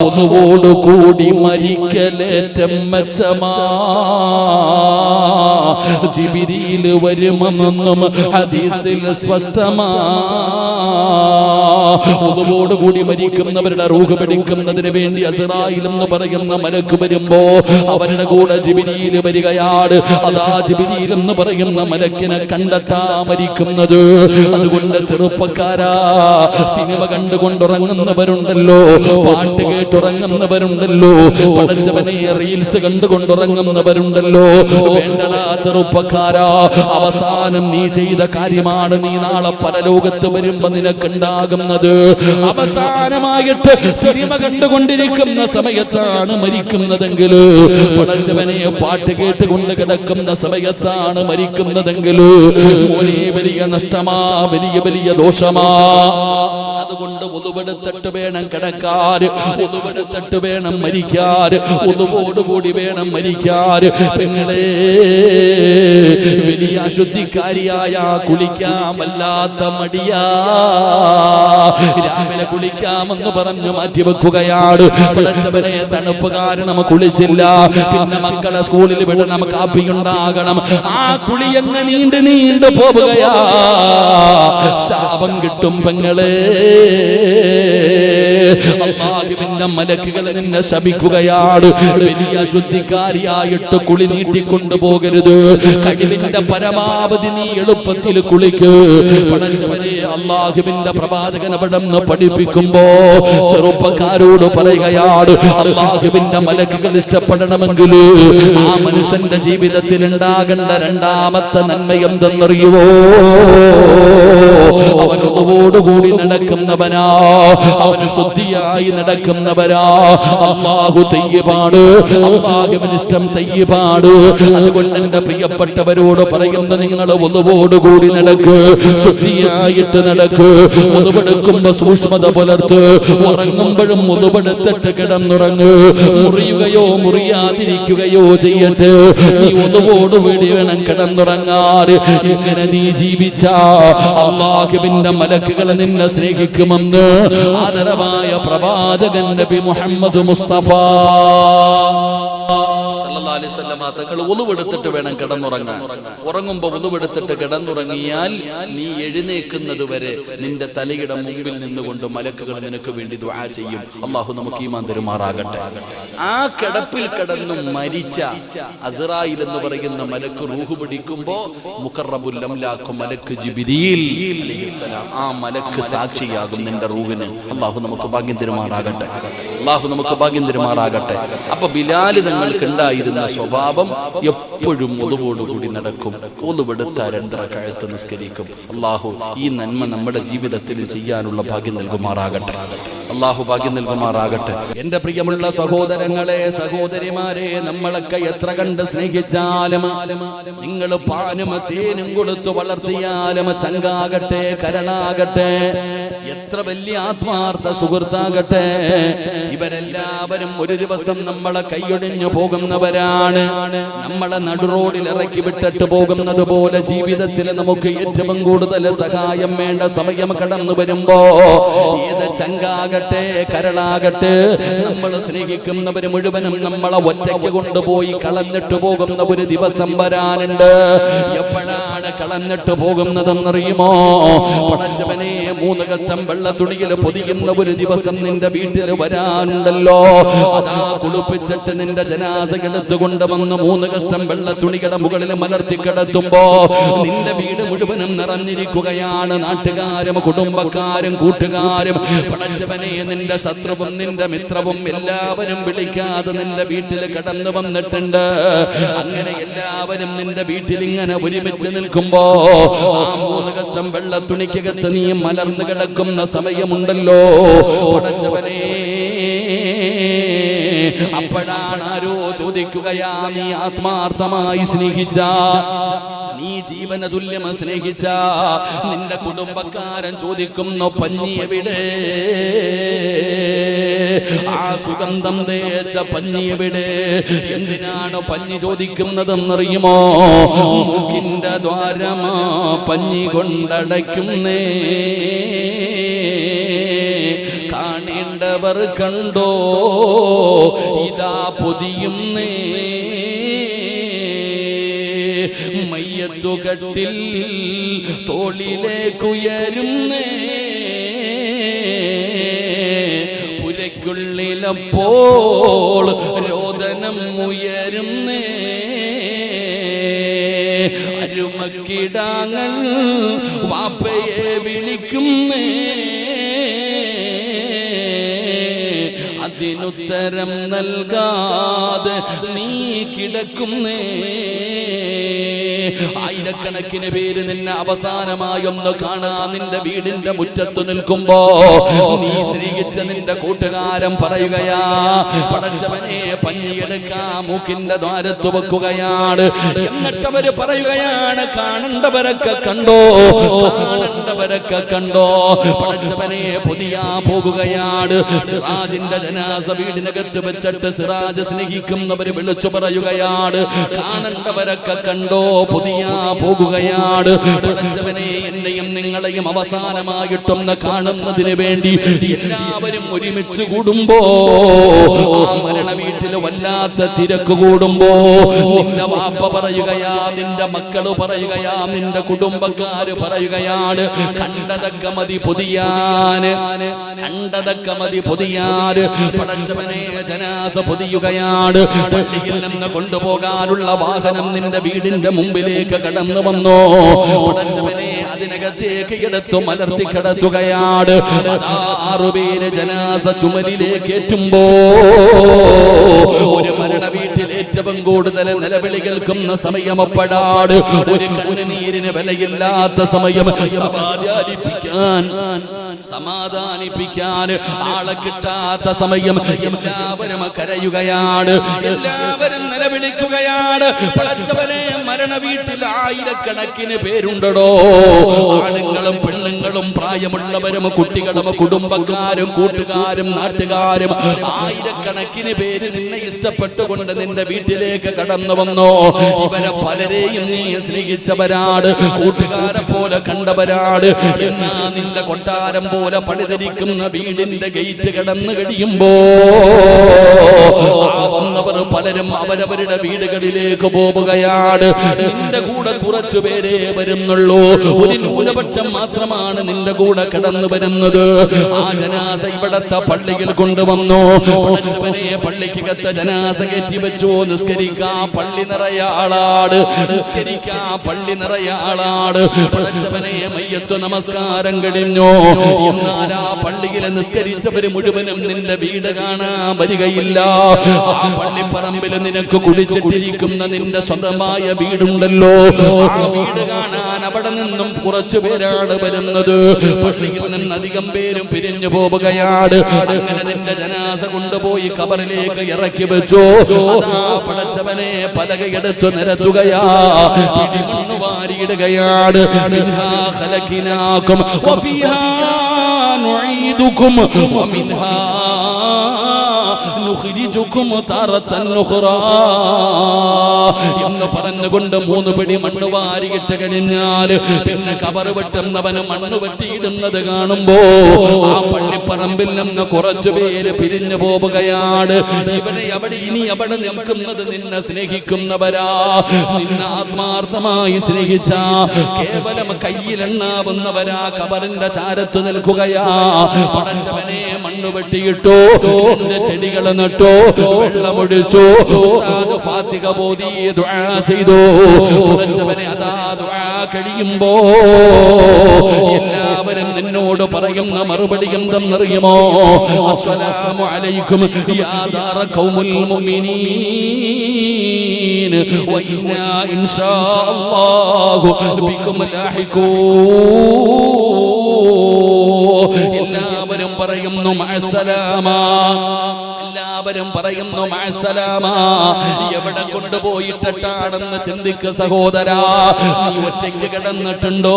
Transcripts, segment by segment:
ഒന്നുവോടു കൂടി മരിക്കലേറ്റം മെച്ചമാ ജിബിരിയിൽ വരുമെന്നും ഹദീസിൽ സ്പഷ്ടമാ. ഒന്നുവോട് കൂടി മരിക്കുന്നവരുടെ റൂഹ് പിടിക്കുന്നതിന് വേണ്ടി അസറായിൽ എന്ന് പറയുന്ന മലക്ക് വരുമ്പോ അവരുടെ കൂടെ ജിബിരിയിൽ വരികയാണ്. അതാ ജിബിരിയിൽ എന്ന് പറയുന്ന മലക്കിനെ കണ്ടെത്താ മരിക്കുന്നത്. അതുകൊണ്ട് ചെറുപ്പക്കാരാ സിനിമ കണ്ടുകൊണ്ടുറങ്ങുന്നവരുണ്ടല്ലോ പാട്ട് കേട്ടുറങ്ങുന്നവരുണ്ടല്ലോ പഠിച്ചവനെ റീൽസ് കണ്ടുകൊണ്ടുറങ്ങുന്നവരുണ്ടല്ലോ. വേണ്ടടാ ചെറുപ്പക്കാരാ അവസാനം നീ ചെയ്ത കാര്യമാണ് നീ നാളെ പരലോകത്ത് വരുമ്പോ നിനക്കുണ്ടാകുന്നത്. അവസാനമായിട്ട് സിനിമ കണ്ടുകൊണ്ടിരിക്കുന്ന സമയത്താണ് മരിക്കുന്നതെങ്കിൽ പടച്ചവനെ പാട്ട് കേട്ടുകൊണ്ട് കിടക്കുന്ന സമയത്താണ് മരിക്കുന്നതെങ്കിൽ വലിയ നഷ്ടമാ വലിയ വലിയ ദോഷമാ. അതുകൊണ്ട് ഒതുവെടുത്തിട്ട് വേണം കിടക്കാറ്. ഒതുവെടുത്തിട്ട് വേണം മരിക്കാറ്. ഒതുവോടുകൂടി വേണം മരിക്കാറ്. പെങ്ങളെ വലിയ അശുദ്ധിക്കാരിയായ കുളിക്കാൻ വല്ലാത്ത മടിയാ. രാവിലെ കുളിക്കാമെന്ന് പറഞ്ഞു മാറ്റി വെക്കുകയാണ്. പിടച്ചവനെ തണുപ്പ് കാരണം കുളിച്ചില്ല. പിന്നെ മക്കളെ സ്കൂളിൽ വിടണം കാപ്പി ഉണ്ടാകണം ആ കുളി അങ്ങ് നീണ്ട് നീണ്ടു പോവുകയാ. ശാപം കിട്ടും പെങ്ങളെ. അള്ളാഹുവിന്റെ മലക്കുകൾ നിന്നെ ശപിക്കുകയാണ്. വലിയ ശുദ്ധിക്കാരിയായിട്ട് കുളി നീട്ടിക്കൊണ്ടു പോകരുത് കഴിവിന്റെ പരമാവധി നീ എളുപ്പത്തിൽ കുളിക്ക്. പടച്ചവനെ അള്ളാഹുവിന്റെ പ്രവാചകൻ അവിടെ നിന്ന് പഠിപ്പിക്കുമ്പോ ചെറുപ്പക്കാരോട് പറയുകയാണ് അള്ളാഹുവിന്റെ മലക്കുകൾ ഇഷ്ടപ്പെടണമെങ്കിൽ ആ മനുഷ്യന്റെ ജീവിതത്തിൽ ഉണ്ടാകേണ്ട രണ്ടാമത്തെ നന്മ എന്തെന്നറിയുവോ? അവനൊന്നുകൂടി നടക്കുന്നവനാ അവൻ ശുദ്ധിയായി നടക്കുന്നവരാ. അള്ളാഹു തെയ്യപാട് അള്ളാഹുവിന് ഇഷ്ടം തെയ്യപാട്. അതുകൊണ്ട് എന്റെ പ്രിയപ്പെട്ടവരോട് പറയുന്ന നിങ്ങൾ ഒന്നുകൂടി നടക്ക് ശുദ്ധിയായിട്ട് നടക്ക്. മുതുപെടുക്കുമ്പോ സൂക്ഷ്മത പുലർത്ത്. ഉറങ്ങുമ്പോഴും മുതുപെടുത്തിട്ട് കിടന്നുറങ്ങ്. മുറിയുകയോ മുറിയാതിരിക്കുകയോ ചെയ്യട്ടെ. നീ ഒന്നുകൂടി വേണം കിടന്നുറങ്ങാറ് ഇങ്ങനെ നീ ജീവിച്ച? അള്ളാഹുവിന്റെ മലക്കുകളെ നിന്നെ സ്നേഹിക്കുമെന്ന് ആദരവായ പ്രവാചകൻ നബി മുഹമ്മദ് മുസ്തഫ. അലൈഹി തങ്ങൾ ഒളിവെടുത്തിട്ട് വേണം കിടന്നുറങ്ങാൻ. ഉറങ്ങുമ്പോൾ ഒളിവെടുത്തിട്ട് കിടന്നുറങ്ങിയാൽ നീ എഴുന്നേക്കുന്നത് വരെ നിന്റെ തലയുടെ മുമ്പിൽ നിന്നുകൊണ്ട് മലക്കുകൾ നിനക്ക് വേണ്ടി ദുആ ചെയ്യും. അള്ളാഹു നമുക്ക് ഈമാൻ തരുമാറാകട്ടെ. ആ കിടപ്പിൽ കിടന്നു മരിച്ച അസറായിൽ എന്ന് പറയുന്ന മലക്ക് റൂഹ് പിടിക്കുമ്പോ മുഖറബുൽ അംലാഖ് മലക്ക് അലൈഹിസ്സലാം ആ മലക്ക് സാക്ഷിയാകും നിന്റെ റൂഹിന്. അള്ളാഹു നമുക്ക് ഭാഗ്യം തരുമാറാകട്ടെ. അള്ളാഹു നമുക്ക് ഭാഗ്യം തരുമാറാകട്ടെ. അപ്പൊ ബിലാൽ തങ്ങൾക്ക് ഉണ്ടായിരുന്ന സ്വഭാവം എപ്പോഴും ഒതുവോടുകൂടി നടക്കും. ഒതുവെടുത്ത രണ്ടര കഴുത്ത് നിസ്കരിക്കും. അള്ളാഹു ഈ നന്മ നമ്മുടെ ജീവിതത്തിൽ ചെയ്യാനുള്ള ഭാഗ്യം നൽകുമാറാകട്ടെ. അള്ളാഹു ഭാഗ്യം നൽകുമാറാകട്ടെ. എന്റെ പ്രിയമുള്ള സഹോദരങ്ങളെ സഹോദരിമാരെ നമ്മളൊക്കെ എത്ര കണ്ട് സ്നേഹിച്ചാലും നിങ്ങൾ പാനും തേനും കൊടുത്തു വളർത്തിയാലും ചങ്കാകട്ടെ കരണാകട്ടെ എത്ര വലിയ ആത്മാർത്ഥ സുഹൃത്താകട്ടെ ഇവരെല്ലാവരും ഒരു ദിവസം നമ്മളെ കൈയൊടിഞ്ഞു പോകുന്നവരാണ്. നമ്മളെ നടുറോഡിൽ ഇറക്കി വിട്ടിട്ട് പോകുന്നത് പോലെ ജീവിതത്തിൽ നമുക്ക് ഏറ്റവും കൂടുതൽ സഹായം വേണ്ട സമയം കടന്നു വരുമ്പോ ഏത് ചങ്കാകട്ടെ കരളാകട്ടെ. നമ്മൾ സ്നേഹിക്കുന്നവര് മുഴുവനും നമ്മളെ ഒറ്റയ്ക്ക് കൊണ്ടുപോയി കളഞ്ഞിട്ട് പോകുന്ന ഒരു ദിവസം വരാനുണ്ട്. എപ്പോഴാണ് കളഞ്ഞിട്ട് പോകുന്നതെന്നറിയുമോ? പടച്ചവനെ മൂന്ന് കഷ്ടം വെള്ള തുണിയിൽ പൊതിയുന്ന ഒരു ദിവസം നിന്റെ വീട്ടിൽ വരാനുണ്ടല്ലോ. അതാ കുളിപ്പിച്ചിട്ട് നിന്റെ ജനാസ എടുത്തുകൊണ്ട് വന്ന് മൂന്ന് കഷ്ടം വെള്ള തുണിയുടെ മുകളിൽ മലർത്തി കിടത്തുമ്പോ നിന്റെ വീട് മുഴുവനും നിറഞ്ഞിരിക്കുകയാണ്. നാട്ടുകാരും കുടുംബക്കാരും കൂട്ടുകാരും. പടച്ചവനെ നിന്റെ ശത്രുവും നിന്റെ മിത്രവും എല്ലാവരും വിളിക്കാതെ നിന്റെ വീട്ടിൽ കടന്നു വന്നിട്ടുണ്ട്. അങ്ങനെ എല്ലാവരും നിന്റെ വീട്ടിൽ ഇങ്ങനെ ഒരുമിച്ച് നിൽക്കുമ്പോ മൂന്ന് കഷ്ടം വെള്ള തുണിക്കകത്ത് നീ മലർന്നു കിടക്കുന്ന സമയമുണ്ടല്ലോ. പടച്ചവനെ അപ്പോഴാണ് ആരോ ചോദിക്കുകയാ നീ ആത്മാർത്ഥമായി സ്നേഹിച്ച നീ ജീവന തുല്യം സ്നേഹിച്ച നിന്റെ കുടുംബക്കാരൻ ചോദിക്കുന്നു പഞ്ഞി എവിടെ? ആ സുഗന്ധം തേച്ച പഞ്ഞി എവിടെ? എന്തിനാണ് പഞ്ഞി ചോദിക്കുന്നതെന്നറിയുമോ? മൂക്കിന്റെ ദ്വാരമാ പഞ്ഞി കൊണ്ടടയ്ക്കുന്നേ. കണ്ടവർ കണ്ടോ? ഇതാ പൊതിയുന്നേ മയ്യത്തുകട്ടിൽ തോളിലേക്കുയരുന്നേ പുരയ്ക്കുള്ളിലപ്പോൾ രോദനം ഉയരുന്നേ അരുമക്കിടാങ്ങൾ വാപ്പയെ വിളിക്കുന്നേ അതിനുത്തരം നൽകാതെ നീ കിടക്കുന്നേ ആയിരക്കണക്കിന് പേര് നിന്നെ അവസാനമായി ഒന്ന് കാണാ. നിന്റെ വീടിന്റെ മുറ്റത്ത് നിൽക്കുമ്പോ നീ സ്നേഹിച്ച നിന്റെ കൂട്ടുകാരൻ പറയുകയാ പടച്ചവനെ പഞ്ഞിയെടുക്കാ മൂക്കിന്റെ ദ്വാരത്ത് വെക്കുകയാണ്. എന്നിട്ടവര് പറയുകയാണ് കാണണ്ടവരൊക്കെ കണ്ടോ? കാണണ്ടവരൊക്കെ കണ്ടോ? പടച്ചവനെ പുതിയ പോകുകയാണ്. സിറാജിന്റെ ജനാസ വീടിനകത്ത് വെച്ചിട്ട് സിറാജ് സ്നേഹിക്കുന്നവര് വിളിച്ചു പറയുകയാണ് കാണണ്ടവരൊക്കെ കണ്ടോ? പുതിയ പോകുകയാണ് പടച്ചവനെ എന്നെയും നിങ്ങളെയും അവസാനമായിട്ടൊന്ന് കാണുന്നതിന് വേണ്ടി എല്ലാവരും ഒരുമിച്ച് കൂടുമ്പോ ആ മരണ വീട്ടിൽ വല്ലാത്ത തിരക്ക് കൂടുമ്പോ നിന്റെ വാപ്പ പറയുകയാ നിന്റെ മക്കൾ പറയുകയാ നിന്റെ കുടുംബക്കാര് പറയുകയാണ് കണ്ടതൊക്കെ മതി പൊതിയാന് കണ്ടതൊക്കെ മതി പൊതിയാന് പടച്ചവനെ ജനാസ പൊതിയുകയാണ് പള്ളിയിൽ നിന്ന് കൊണ്ടുപോകാനുള്ള വാഹനം നിന്റെ വീടിന്റെ മുമ്പിലേക്ക് കടന്നു വന്നു. പടച്ചവനെ അതിനകത്തേക്ക് എടുത്തു മലർത്തി കിടത്തുകയാണ്. ആറുപേര് ജനാസ ചുമലിലേക്ക് ഏറ്റുമ്പോ ഒരു മരണ വീട്ടിൽ ഏറ്റവും കൂടുതൽ നിലവിളി കേൾക്കുന്ന സമയം അപ്പടാട് ഒരു കണ്ണുനീരിന് വിലയില്ലാത്ത സമയം സമാധാനിപ്പിക്കാൻ സമാധാനിപ്പിക്കാൻ ആളെ കിട്ടാത്ത സമയം എല്ലാവരും കരയുകയാണ് എല്ലാവരും നിലവിളിക്കുകയാണ്. പടച്ചവനെ മരണ വീട്ടിൽ ആയിരക്കണക്കിന് പേരുണ്ടടോ. ആണുങ്ങളും പെണ്ണുങ്ങളും പ്രായമുള്ളവരും കുട്ടികളും കുടുംബക്കാരും കൂട്ടുകാരും നാട്ടുകാരും ആയിരക്കണക്കിന് പേര് നിന്നെ ഇഷ്ടപ്പെട്ടുകൊണ്ട് നിന്റെ വീട്ടിലേക്ക് കടന്നു വന്നോ? ഇവരെ പലരെയും നീ സ്നേഹിച്ചവരാണ് കൂട്ടുകാരെ പോലെ കണ്ടവരാട് എന്നാ നിന്റെ കൊട്ടാരം പോലെ പണിതിരിക്കുന്ന വീടിന്റെ ഗേറ്റ് കടന്നു കഴിയുമ്പോ വന്നവർ പലരും അവരവരുടെ വീടുകളിലേക്ക് പോവുകയാണ്. നിന്റെ കൂടെ കുറച്ചു പേരെ വരുന്നുള്ളൂ. ഒരു ന്യൂനപക്ഷം മാത്രമാണ് നിന്റെ കൂടെ കിടന്നു വരുന്നത്. ആ ജനാസ ഇവിടത്തെ പള്ളിയിൽ കൊണ്ടുവന്നു. പള്ളിക്ക് പള്ളിക്കകത്ത് ജനാസ കയറ്റി വെച്ചു. നിസ്കരിക്കാ പള്ളി നിറയ ആളാട്. നിസ്കരിക്കാ പള്ളി നിറയ ആളാട്. പടച്ചവനെ മയ്യത്ത് നമസ്കാരം കഴിഞ്ഞു. എന്നാലാ പള്ളിയിലെ നിസ്കരിച്ചവര് മുഴുവനും നിന്റെ വീട് കാണാൻ വരികയില്ല. ആ പള്ളിപ്പറമ്പിൽ നിനക്ക് കുടിച്ചിട്ടിരിക്കുന്ന നിന്റെ സ്വന്തമായ വീടുണ്ടല്ലോ. ആ വീട് കാണാൻ അവിടെ നിന്നും കുറച്ചു പേരാണ് വരുന്നത്. പള്ളിയിൽ നിന്ന് അധികം പേരും പിരിഞ്ഞു പോവുകയാണ്. അങ്ങനെ നിന്റെ ജനാസ കൊണ്ടുപോയി കബറിലേക്ക് ഇറക്കി വെച്ചു. പടച്ചവനെ പലകയെടുത്ത് നിരത്തുകയാ. പിടിമണ്ണ് വാരിയിടുകയാണ്. നുഖ്രിജുകും തറത്തൻ ഉഖ്റാ എന്ന് പറഞ്ഞുകൊണ്ട് മൂന്ന് പിടി മണ്ണ് വാരിയിട്ട് കഴിഞ്ഞാൽ പിന്നെ കബർ വെട്ടുന്നവന് മണ്ണ് വെട്ടിയിടുന്നത് കാണുമ്പോ ആ പള്ളിപ്പറമ്പിൽ നിന്ന് കുറച്ചു പേര് പിരിഞ്ഞു പോവുകയാണ്. ഇവനെ എവിടെ ഇനി എവിടെ നിൽക്കുന്നത് നിന്നെ സ്നേഹിക്കുന്നവരാ. നിന്നെ ആത്മാർത്ഥമായി സ്നേഹിച്ച കേവലം കയ്യിലെണ്ണാവുന്നവരാ കബറിന്റെ ചാരത്ത് നിൽക്കുകയാ. പടച്ചവനെ മണ്ണ് വെട്ടിയിട്ടു. എന്റെ ചെടികൾ നട്ടു വെള്ളമൊഴിച്ചു? ഫാത്തിഹ ബോധി ചെയ്തു? കഴിയുമ്പോ എല്ലാവരും നിന്നോട് പറയുന്ന മറുപടി എന്തെന്നറിയുമോ? അസ്സലാമു അലൈക്കും യാ ദാറ മുഅ്മിനീൻ. അല്ലാഹു ബികും എല്ലാവരും പറയുന്നു മഅസ്സലാമ എല്ലാ എല്ലാവരും പറയുന്നു എവിടെ കൊണ്ടുപോയിട്ടാണെന്ന് ചിന്തിക്ക സഹോദരാ. നീ ഒറ്റയ്ക്ക് കിടന്നിട്ടുണ്ടോ?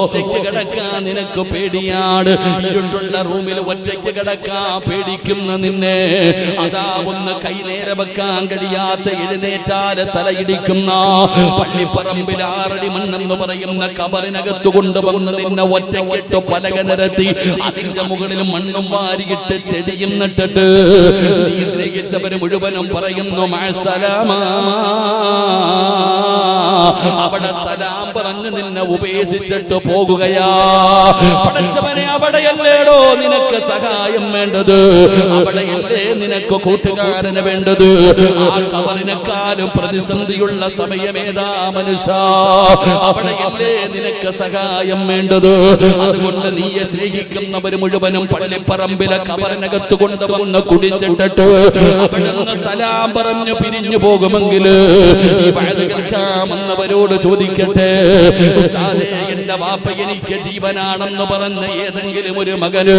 ഒറ്റയ്ക്ക് കിടക്കാൻ നിനക്ക് പേടിയാണ്. ഇരുട്ടുള്ള റൂമിൽ ഒറ്റയ്ക്ക് കിടക്കാൻ പേടിക്കുന്ന നിന്നെ. അതാ ഒന്ന് കൈ നേരെ വെക്കാൻ കഴിയാത്ത എഴുന്നേറ്റാൽ തലയിടിക്കുന്ന പള്ളിപ്പറമ്പിൽ ആറടി മണ്ണെന്ന് പറയുന്ന കബറിനകത്ത് കൊണ്ടുവന്ന് നിന്നെ ഒറ്റയ്ക്കിട്ട് പലക നിരത്തി അതിന്റെ മുകളിൽ മണ്ണും വാരിയിട്ട് ചെടിയും നട്ടിട്ട് നീ സ്നേഹിച്ചവര് മുഴുവനും പറയുന്നു അവിടെ സലാം പറഞ്ഞ് നിന്നെ ഉപേക്ഷിച്ചിട്ട് പോകുകയാ. പഠിച്ചവനെ അവിടെയല്ലേടോ നിനക്ക് സഹായം വേണ്ടത്? അവിടെയല്ലേ നിനക്ക് കൂട്ടുകാരന് വേണ്ടത്? ആ പ്രതിസന്ധിയുള്ള സമയമേതാ മനുഷ്യ? അവിടെയല്ലേ നിനക്ക് സഹായം വേണ്ടത്? അതുകൊണ്ട് നീയെ സ്നേഹിക്കുന്നവർ മുഴുവനും പള്ളിപ്പറമ്പിലെ കവറിനകത്ത് കൊണ്ടുവന്ന് അവിടുന്ന് സലാം പറഞ്ഞു പിരിഞ്ഞു പോകുമെങ്കിൽ ഈ വയത് കേൾക്കാമെന്നവരോട് ചോദിക്കട്ടെ? ഉസ്താദേ, എന്റെ വാപ്പ എനിക്ക് ജീവനാണെന്ന് പറഞ്ഞ ഏതെങ്കിലും ഒരു മകന്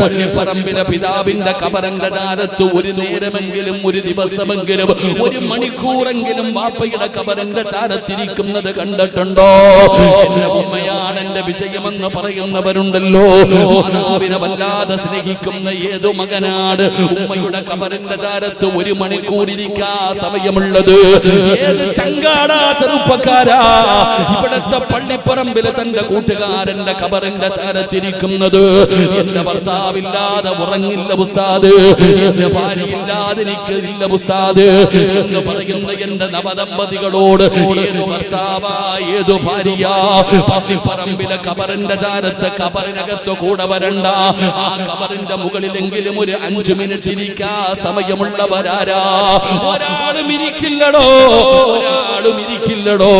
പള്ളിപ്പറമ്പിലെ പിതാവിന്റെ കബറന്റെ ചാരത്ത് ഒരു നേരമെങ്കിലും ഒരു ദിവസമെങ്കിലും ഒരു മണിക്കൂറെങ്കിലും വാപ്പയുടെ കബറിന്റെ ചാരത്തിരിക്കുന്നത് കണ്ടിട്ടുണ്ടോ? എന്റെ ഉമ്മയാണ് എന്റെ വിജയമെന്ന് പറയുന്നവരുണ്ടല്ലോ. മാതാവിനെ വല്ലാതെ സ്നേഹിക്കുന്ന ഏതു മകനാണ് ഉമ്മയുടെ കബറിന്റെ ചാരത്ത് ഒരു മണിക്കൂർ ഇരിക്കാ സമയമുള്ളത്? ഏത് ചങ്കാടാ ചെറുപ്പക്കാരാ? ഇവിടത്തെ പള്ളിപ്പറമ്പിൽ തന്റെ കൂട്ടുകാരന്റെ കബറിന്റെ ചാരത്തിരിക്കുന്നത് എന്റെ ഭർത്താവില്ലാതെ ഉറങ്ങില്ല ഉസ്താദ്. എന്റെ ഭാര്യയില്ലാതിരിക്കില്ല ഉസ്താദ്. എന്ന് പറയുന്ന എന്റെ നവദമ്പതികളോട് ഏതു ഏതു ഭാര്യ പറമ്പിലെ കബറിന്റെ ചാരത്ത് കബറിനകത്ത് കൂടെ വരണ്ട. ആ കബറിന്റെ മുകളിലെങ്കിലും ഒരു അഞ്ചു മിനിറ്റ് ഇരിക്കാ സമയമുള്ളവരാരാ? ഒരാളും ഇരിക്കില്ലടോ ഒരാളും ഇരിക്കില്ലടോ.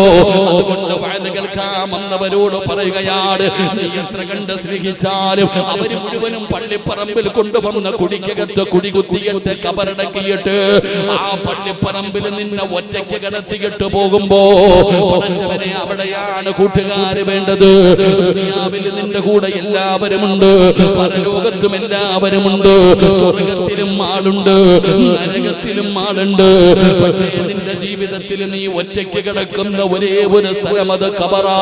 അതുകൊണ്ട് വഴുത് കേൾക്കാമെന്നവരോട് പറയുകയാണ് നീ എത്ര കണ്ട് സ്നേഹിച്ചാലും അവർ മുഴുവനും പള്ളിപ്പറമ്പിൽ കൊണ്ടുവന്ന കുടിക്കകത്ത് കുടികുത്തിയിട്ട് കബറടക്കിയിട്ട് ആ പള്ളിപ്പറമ്പിൽ നിന്നെ ഒറ്റയ്ക്ക് കിടത്തിയിട്ട് പോകുമ്പോ അവിടെയാണ് കൂട്ടുകാര് വേണ്ടത്. ദുനിയാവിൽ നിന്റെ കൂടെ എല്ലാവരുമുണ്ട് പരലോകത്തും എല്ലാവരുമുണ്ട് സ്വർഗത്തിലും ആളുണ്ട് നരകത്തിലും ആളുണ്ട്. പക്ഷേ ജീവിതത്തിൽ നീ ഒറ്റയ്ക്ക് കിടക്കുന്ന ഒരേ ഒരു സ്ഥലം അത് കബറാ.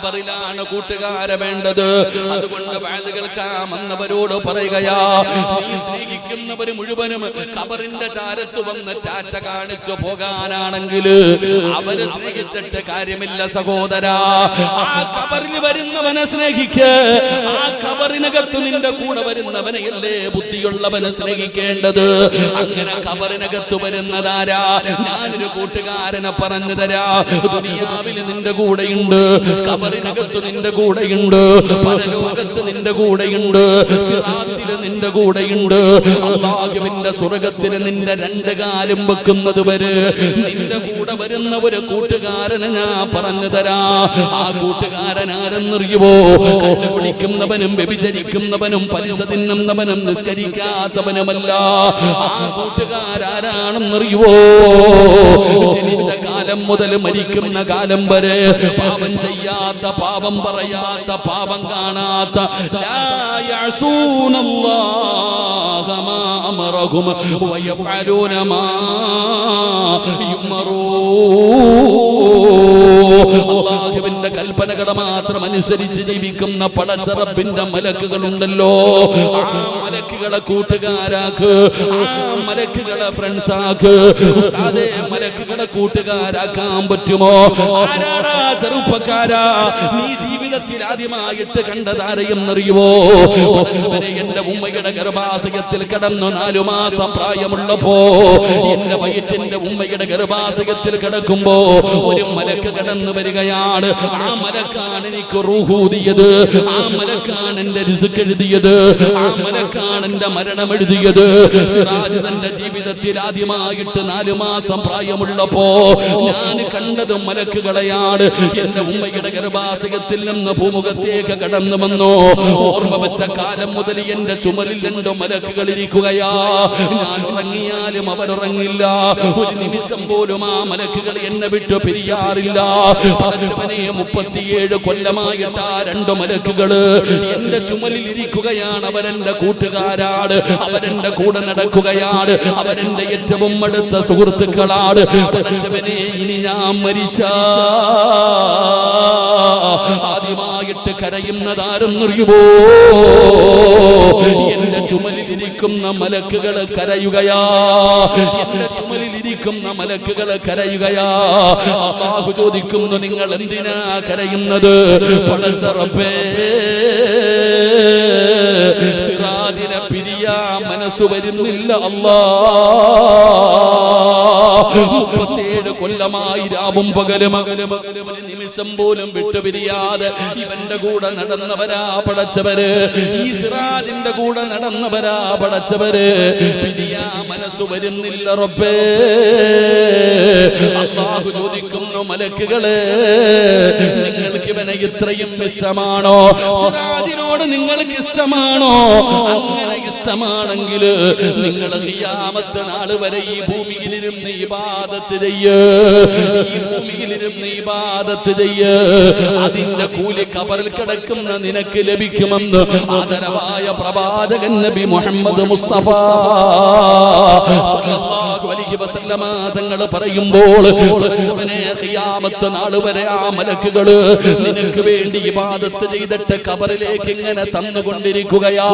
ആ കബറിലാണ് കൂട്ടുകാരെ വേണ്ടത്. അതുകൊണ്ട് വാഴ് കേൾക്കാമെന്നവരോട് പറയുകയാ നീ സ്നേഹിക്കുന്നവര് മുഴുവനും ഖബറിന്റെ ചാരത്ത് വന്ന് ചാറ്റ കാണിച്ചു പോകാനാണെങ്കിൽ അവർ സ്നേഹിച്ചിട്ട് കാര്യമില്ല സഹോദരാ. ആ കബറിൽ വരുന്നവനെ സ്നേഹിക്ക്. ആ ഖബറിനകത്ത് നിന്റെ കൂടെ വരുന്നവനെ വരുന്നവനെയല്ലേ ബുദ്ധിയുള്ളവനെ സ്നേഹിക്കേണ്ടത്? അങ്ങനെ ഖബറിനകത്ത് വരുന്നതാരാ? ഞാനൊരു കൂട്ടുകാരനെ പറഞ്ഞു തരാ. ദുനിയാവിൽ നിന്റെ കൂടെയുണ്ട്. കബറിനകത്ത് നിന്റെ കൂടെയുണ്ട്. പരലോകത്ത് നിന്റെ കൂടെയുണ്ട്. സിറാത്തിൽ നിന്റെ കൂടെയുണ്ട്. അള്ളാഹുവിന്റെ സ്വർഗത്തിന് നിന്റെ രണ്ട് കാലും വെക്കുന്നത് വരെ നിന്റെ കൂടെ വരുന്ന ഒരു കൂട്ടുകാരനെ ഞാൻ പറഞ്ഞു തരാ. ആ കൂട്ടുകാരൻ ആരെന്നറിയുമോ കണ്ടുപിടിക്കുന്നവനും വ്യഭിചരിക്കുന്നവനും പലിശ തിന്നുന്നവനും നിസ്കരിക്കാത്തവനുമല്ല. ആ കൂട്ടുകാരാരാണെന്നറിയുവോ? ജനിച്ച കാലം മുതൽ മരിക്കുന്ന കാലം വരെ പാപം ചെയ്യാത്ത പാപം പറയാത്ത പാപം കാണാത്ത കൽപ്പനകളെ മാത്രം അനുസരിച്ച് ജീവിക്കുന്ന പടച്ചറപ്പിന്റെ മലക്കുകളുണ്ടല്ലോ. ആ മലക്കുകളെ കൂട്ടുകാരാക്ക്. ആ മലക്കുകളെ ഫ്രണ്ട്സാക്ക്. ഉസ്താദേ മലക്കുകളെ കൂട്ടുകാരാക്കാൻ പറ്റുമോ? ചെറുപ്പക്കാരാ? നീ ജീവിതത്തിൽ ആദ്യമായിട്ട് കണ്ടതാരെയും അറിയുമോ എന്റെ ഉമ്മയുടെ ഗർഭാശയത്തിൽ കിടന്നു നാലു മാസം പ്രായമുള്ളപ്പോ എന്റെ വയറ്റിന്റെ ഉമ്മയുടെ ഗർഭാശയത്തിൽ കിടക്കുമ്പോ ഒരു മലക്ക് കടന്നു വരികയാണ്. ആ മലക്കാണ് എനിക്ക് റൂഹൂതിയത്. ആ മലക്കാണ് എന്റെ രുസുക്കെഴുതിയത്. ആ മലക്കാണ് എന്റെ മരണം എഴുതിയത് സിറാജ് തന്റെ ജീവിത ജീവിതത്തിൽ ആദ്യമായിട്ട് നാലു മാസം പ്രായമുള്ളപ്പോ ഞാൻ കണ്ടത് മലക്കുകളെയാണ്. എന്റെ ഉമ്മയുടെ ഗർഭാശയത്തിൽ നിന്ന് ഭൂമുഖത്തേക്ക് കടന്നു വന്നു. ഓർമ്മ വെച്ച കാലം മുതൽ എന്റെ ചുമലിൽ രണ്ട് മലക്കുകൾ ഇരിക്കുകയാ. ഞാൻ ഉറങ്ങിയാലും അവരുറങ്ങില്ല. ഒരു നിമിഷം പോലും ആ മലക്കുകൾ എന്നെ വിട്ടു പിരിയാറില്ല. മുപ്പത്തിയേഴ് കൊല്ലമായിട്ട് ആ രണ്ട് മലക്കുകൾ എന്റെ ചുമലിൽ ഇരിക്കുകയാണ്. അവരെന്റെ കൂട്ടുകാരാണ്. അവരെന്റെ കൂടെ നടക്കുകയാണ്. അവരെന്റെ ഏറ്റവും അടുത്ത സുഹൃത്തുക്കളാണ്. പഠിച്ചവനെ ഇനി ഞാൻ മരിച്ച. ആദ്യമായിട്ട് കരയുന്നതാരെന്നറിയുമോ? എന്റെ ചുമലിലിരിക്കുന്ന മലക്കുകൾ കരയുകയാ. എന്റെ ചുമലിലിരിക്കുന്ന മലക്കുകൾ കരയുകയാ. അള്ളാഹു ചോദിക്കുന്നു നിങ്ങൾ എന്തിനാ കരയുന്നത്? പടച്ചറപ്പേ സിറാദിനെ പിരിയാ മനസ്സു വരുന്നില്ല അല്ലാ. മുപ്പത്തേഴ് കൊല്ലമായി രാവും പകലും ഒരു നിമിഷം പോലും വിട്ടുപിരിയാതെ ഇവന്റെ കൂടെ നടന്നവരാ പടച്ചവര്. ഈ സിറാജിന്റെ കൂടെ നടന്നവരാ പടച്ചവര്. പിരിയാ മനസ്സ് വരുന്നില്ല റബ്ബേ. അള്ളാഹു ചോദിക്കുന്നു മലക്കുകളെ നിങ്ങൾക്ക് ഇവനെ ഇത്രയും ഇഷ്ടമാണോ? സിറാജിനോട് നിങ്ങൾക്ക് ഇഷ്ടമാണോ അങ്ങനെ ഇഷ്ടമാണെങ്കിൽ നിങ്ങൾ ഖിയാമത്ത് നാൾ വരെ ഈ ഭൂമിയിലിരുന്ന് ഇബാദത്ത് ചെയ്യ്. ഈ ഭൂമിയിലിരുന്ന് ഇബാദത്ത് ചെയ്യ്. അതിന്റെ കൂലി കബറിൽ കിടക്കുന്ന നിനക്ക് ലഭിക്കുമെന്ന് ആദരവായ പ്രവാചകൻ നബി മുഹമ്മദ് മുസ്തഫ തങ്ങൾ പറയുമ്പോൾ വരെ ആ മലക്കുകൾ നിനക്ക് വേണ്ടി ഇബാദത്ത് ചെയ്തിട്ട് കബറിലേക്ക് ഇങ്ങനെ തന്നുകൊണ്ടിരിക്കുകയാ.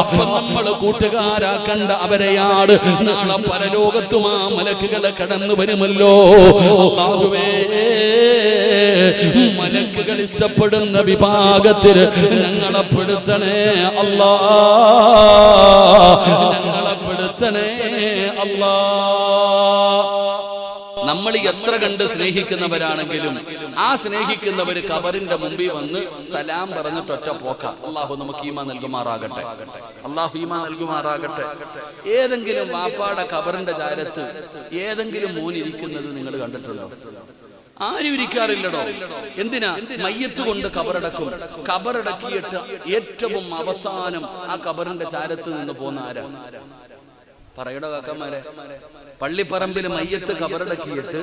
അപ്പൊ നമ്മൾ കൂട്ടുകാരാക്കണ്ട അവരെയാണ് നാളെ പരലോകത്തും ആ മലക്കുകളെ കടന്നു വരുമല്ലോ. മലക്കുകൾ ഇഷ്ടപ്പെടുന്ന വിഭാഗത്തിൽ ഞങ്ങളെ പെടുത്തണേ അല്ലാ. ഞങ്ങളെ പെടുത്തണേ അല്ലാ. നമ്മൾ എത്ര കണ്ട് സ്നേഹിക്കുന്നവരാണെങ്കിലും ആ സ്നേഹിക്കുന്നവർ കബറിന്റെ മുമ്പിൽ വന്ന് സലാം പറഞ്ഞിട്ടൊറ്റ പോക്ക. അള്ളാഹു നമുക്ക് ഈമ നൽകുമാറാകട്ടെ. അള്ളാഹു ഈമ നൽകുമാറാകട്ടെ. ഏതെങ്കിലും വാപ്പാടെ കബറിന്റെ ചാരത്ത് ഏതെങ്കിലും മൂനിരിക്കുന്നത് നിങ്ങൾ കണ്ടിട്ടുണ്ടോ? ആരും ഇരിക്കാറില്ലടോ. എന്തിനാ? മയ്യത്ത് കൊണ്ട് കബറടക്കും. കബറടക്കിയിട്ട് ഏറ്റവും അവസാനം ആ കബറിന്റെ ചാരത്ത് നിന്ന് പോകുന്ന ആരാ? പറയടോ കാക്കന്മാരെ. പള്ളിപ്പറമ്പിൽ മയ്യത്ത് കബറടക്കിയിട്ട്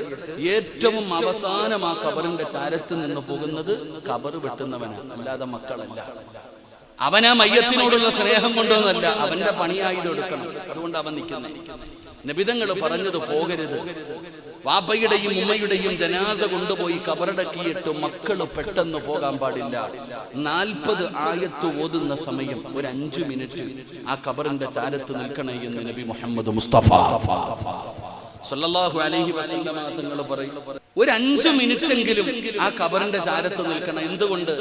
ഏറ്റവും അവസാനം ആ കബറിന്റെ ചാരത്ത് നിന്ന് പോകുന്നത് കബർ വെട്ടുന്നവനാണ് അല്ലാതെ മക്കളല്ല. അവനാ മയ്യത്തിനോടുള്ള സ്നേഹം കൊണ്ടൊന്നല്ല അവന്റെ പണിയായി എടുക്കണം. അതുകൊണ്ട് അവൻ നിൽക്കുന്നത് നബിതങ്ങൾ പറഞ്ഞത് പോകരുത്. വാപ്പയുടെയും ഉമ്മയുടെയും ജനാസ കൊണ്ടുപോയി കബറടക്കിയിട്ട് മക്കൾ പെട്ടെന്ന് പോകാൻ പാടില്ല. നാൽപ്പത് ആയത്ത് ഓതുന്ന സമയം ഒരു അഞ്ചു മിനിറ്റ്. ആ കബറിന്റെ ചാരത്ത് നിൽക്കണേ എന്ന് നബി മുഹമ്മദ് മുസ്തഫ. സല്ലല്ലാഹു അലൈഹി വസല്ലമ തങ്ങൾ പറയും. ഒരു അഞ്ചു മിനിറ്റെങ്കിലും ആ കബറിന്റെ ചാരത്ത് നിൽക്കണം. എന്തുകൊണ്ട്?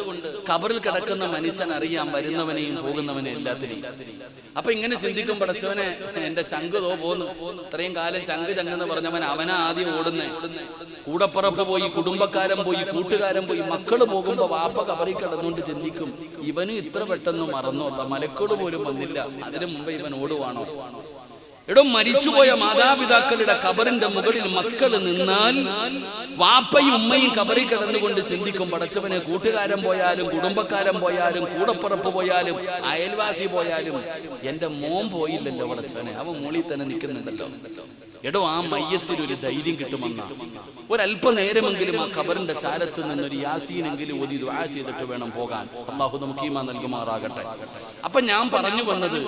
കബറിൽ കിടക്കുന്ന മനുഷ്യൻ അറിയാം വരുന്നവനെയും പോകുന്നവനെയും എല്ലാത്തിനെയും അപ്പൊ ഇങ്ങനെ ചിന്തിക്കും പടച്ചവനെ എന്റെ ചങ്ക് തോ പോന്നു. ഇത്രയും കാലം ചങ്ക് ചങ്കെന്ന് പറഞ്ഞവൻ അവനാ ആദ്യം ഓടുന്നേ. കൂടപ്പുറപ്പ് പോയി കുടുംബക്കാരൻ പോയി കൂട്ടുകാരൻ പോയി മക്കൾ പോകുമ്പോ വാപ്പ കബറി കിടന്നുകൊണ്ട് ചിന്തിക്കും. ഇവനും ഇത്ര പെട്ടെന്ന് മറന്നോല്ല മലക്കോട് പോലും വന്നില്ല. അതിനു മുമ്പ് ഇവൻ ഓടുവാണോ? എടോ മരിച്ചുപോയ മാതാപിതാക്കളുടെ കബറിന്റെ മുകളിൽ മക്കൾ നിന്നാൽ വാപ്പയും ഉമ്മയും കബറിൽ കിടന്നുകൊണ്ട് ചിന്തിക്കും പടച്ചവനെ കൂട്ടുകാരൻ പോയാലും കുടുംബക്കാരൻ പോയാലും കൂടപ്പുറപ്പ് പോയാലും അയൽവാസി പോയാലും എന്റെ മോൻ പോയില്ലല്ലോ പടച്ചവനെ അവൻ മോളിൽ തന്നെ നിൽക്കുന്നുണ്ടല്ലോ. എടോ ആ മയ്യത്തിൽ ഒരു ധൈര്യം കിട്ടുമെന്ന. ഒരല്പനേരമെങ്കിലും ആ കബറിന്റെ ചാരത്ത് നിന്ന് ഒരു യാസീനെങ്കിലും ഒരു ദ്വാ ചെയ്തിട്ട് വേണം പോകാൻ. അള്ളാഹു നമുക്ക് ഈമാ നൽകുമാറാകട്ടെ. അപ്പൊ ഞാൻ പറഞ്ഞു വന്നത്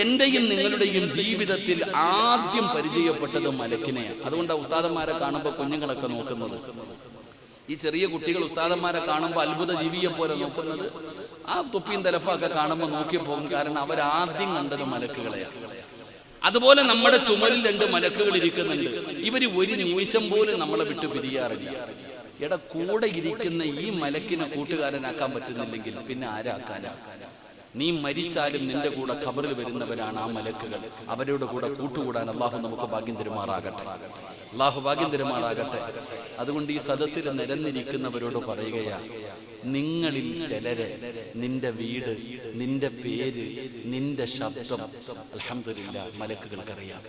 എന്റെയും നിങ്ങളുടെയും ജീവിതത്തിൽ ആദ്യം പരിചയപ്പെട്ടത് മലക്കിനെയാണ്. അതുകൊണ്ട് ഉസ്താദന്മാരെ കാണുമ്പോൾ കുഞ്ഞുങ്ങളൊക്കെ നോക്കുന്നത്. ഈ ചെറിയ കുട്ടികൾ ഉസ്താദന്മാരെ കാണുമ്പോൾ അത്ഭുത ജീവിയെ പോലെ നോക്കുന്നത്. ആ തൊപ്പിയും തലപ്പൊക്കെ കാണുമ്പോൾ നോക്കി പോകും കാരണം അവരാദ്യം കണ്ടത് മലക്കുകളെയാണ്. അതുപോലെ നമ്മുടെ ചുമലിൽ രണ്ട് മലക്കുകൾ ഇരിക്കുന്നുണ്ട്. ഇവർ ഒരു നിമിഷം പോലും നമ്മളെ വിട്ട് പിരിയാറില്ല. എടാ കൂടെ ഇരിക്കുന്ന ഈ മലക്കിനെ കൂട്ടുകാരനാക്കാൻ പറ്റുന്നില്ലെങ്കിൽ പിന്നെ ആരാക്കാനാ നീ മരിച്ചാലും നിന്റെ കൂടെ ഖബറിൽ വരുന്നവരാണ് ആ മലക്കുകൾ. അവരുടെ കൂടെ കൂട്ടുകൂടാൻ അള്ളാഹു നമുക്ക് ഭാഗ്യം തരുമാറാകട്ടെ. അള്ളാഹു ഭാഗ്യം അതുകൊണ്ട് ഈ സദസ്സിൽ നിരന്നിരിക്കുന്നവരോട് പറയുകയാ നിങ്ങളിൽ ചിലരെ നിന്റെ വീട് നിന്റെ പേര് നിന്റെ ശബ്ദം അലഹമില്ല മലക്കുകൾക്കറിയാം.